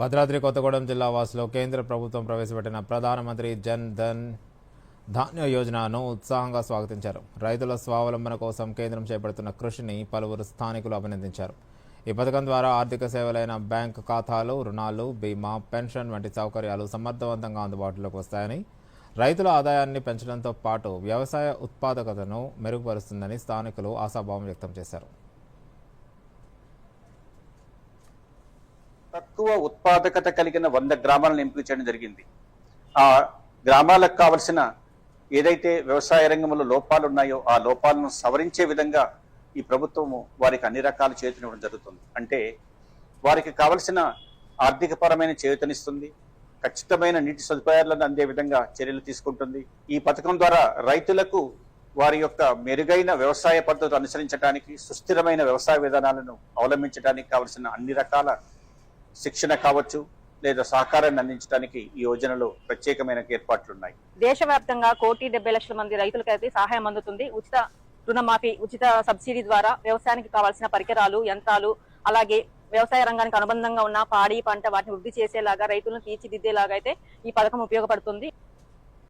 భద్రాద్రి కొత్తగూడెం జిల్లా వాసులో కేంద్ర ప్రభుత్వం ప్రవేశపెట్టిన ప్రధానమంత్రి జన్ ధన్ ధాన్య యోజనను ఉత్సాహంగా స్వాగతించారు. రైతుల స్వావలంబన కోసం కేంద్రం చేపడుతున్న కృషిని పలువురు స్థానికులు అభినందించారు. ఈ పథకం ద్వారా ఆర్థిక సేవలైన బ్యాంక్ ఖాతాలు రుణాలు బీమా పెన్షన్ వంటి సౌకర్యాలు సమర్థవంతంగా అందుబాటులోకి వస్తాయని రైతుల ఆదాయాన్ని పెంచడంతో పాటు వ్యవసాయ ఉత్పాదకతను మెరుగుపరుస్తుందని స్థానికులు ఆశాభావం వ్యక్తం చేశారు. తక్కువ ఉత్పాదకత కలిగిన వంద గ్రామాలను ఎంపిక చేయడం జరిగింది. ఆ గ్రామాలకు కావలసిన ఏదైతే వ్యవసాయ రంగంలో లోపాలు ఉన్నాయో ఆ లోపాలను సవరించే విధంగా ఈ ప్రభుత్వము వారికి అన్ని రకాల చేతునివ్వడం జరుగుతుంది. అంటే వారికి కావలసిన ఆర్థికపరమైన చేయూతనిస్తుంది. ఖచ్చితమైన నీటి సదుపాయాలను అందే విధంగా చర్యలు తీసుకుంటుంది. ఈ పథకం ద్వారా రైతులకు వారి యొక్క మెరుగైన వ్యవసాయ పద్ధతులు అనుసరించడానికి సుస్థిరమైన వ్యవసాయ విధానాలను అవలంబించడానికి కావలసిన అన్ని రకాల శిక్షణ కావచ్చు లేదా సహకారాన్ని అందించడానికి ఈ యోజనలో ప్రత్యేకమైన ఏర్పాట్లు ఉన్నాయి దేశవ్యాప్తంగా కోటి డెబ్బై లక్షల మంది రైతులకైతే సహాయం అందుతుంది. ఉచిత రుణమాఫీ ఉచిత సబ్సిడీ ద్వారా వ్యవసాయానికి కావాల్సిన పరికరాలు యంత్రాలు అలాగే వ్యవసాయ రంగానికి అనుబంధంగా ఉన్న పాడి పంట వాటిని వృద్ధి చేసేలాగా రైతులను తీర్చిదిద్దేలాగా అయితే ఈ పథకం ఉపయోగపడుతుంది.